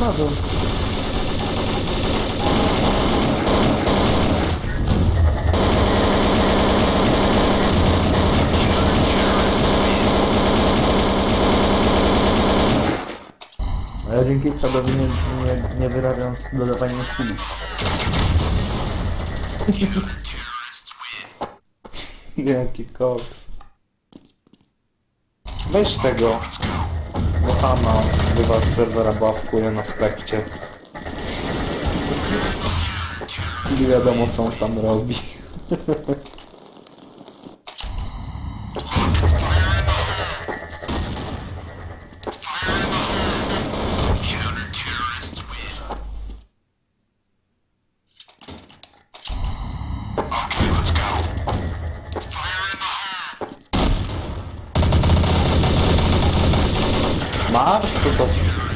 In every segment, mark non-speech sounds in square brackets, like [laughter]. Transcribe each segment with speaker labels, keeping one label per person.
Speaker 1: na dół. A ja dzięki Sadowi nie, nie, nie wyrabiam dodawania chwili.
Speaker 2: Jaki kot. Weź tego. Mohama chyba z serwera bawkuje na spekcie. Nie wiadomo co on tam robi. [laughs] Masz? To,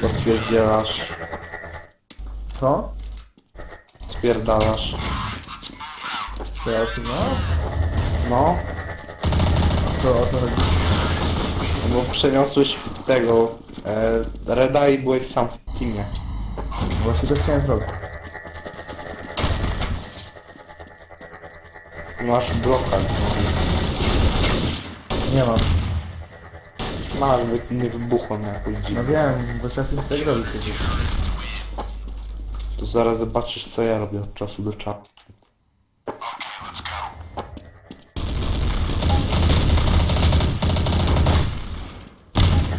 Speaker 2: to spierdzielasz?
Speaker 1: Co?
Speaker 2: Spierdalasz.
Speaker 1: To ja się no?
Speaker 2: No,
Speaker 1: Co o co chodzi?
Speaker 2: bo przeniosłeś tego e, Reda i byłeś sam w teamie.
Speaker 1: Właśnie to chciałem zrobić.
Speaker 2: Masz blokad.
Speaker 1: Nie mam.
Speaker 2: Masz, by nie wybuchło na jakąś
Speaker 1: No wiem, bo czasem tak robić przecież.
Speaker 2: To zaraz zobaczysz co ja robię od czasu do czasu.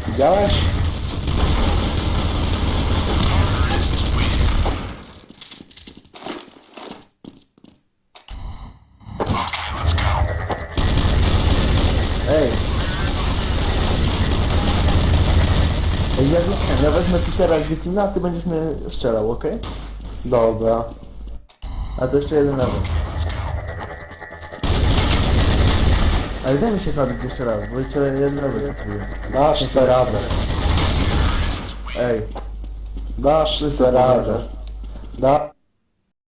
Speaker 2: Widziałeś?
Speaker 1: Ja ja wezmę Petera Griffina, a ty będziesz mnie strzelał, okej?
Speaker 2: Dobra.
Speaker 1: A to jeszcze jeden level. Ale daj mi się zabić jeszcze raz, bo jeszcze jeden level kupuję.
Speaker 2: Dasz tę radę.
Speaker 1: Ej,
Speaker 2: Dasz tę radę. Da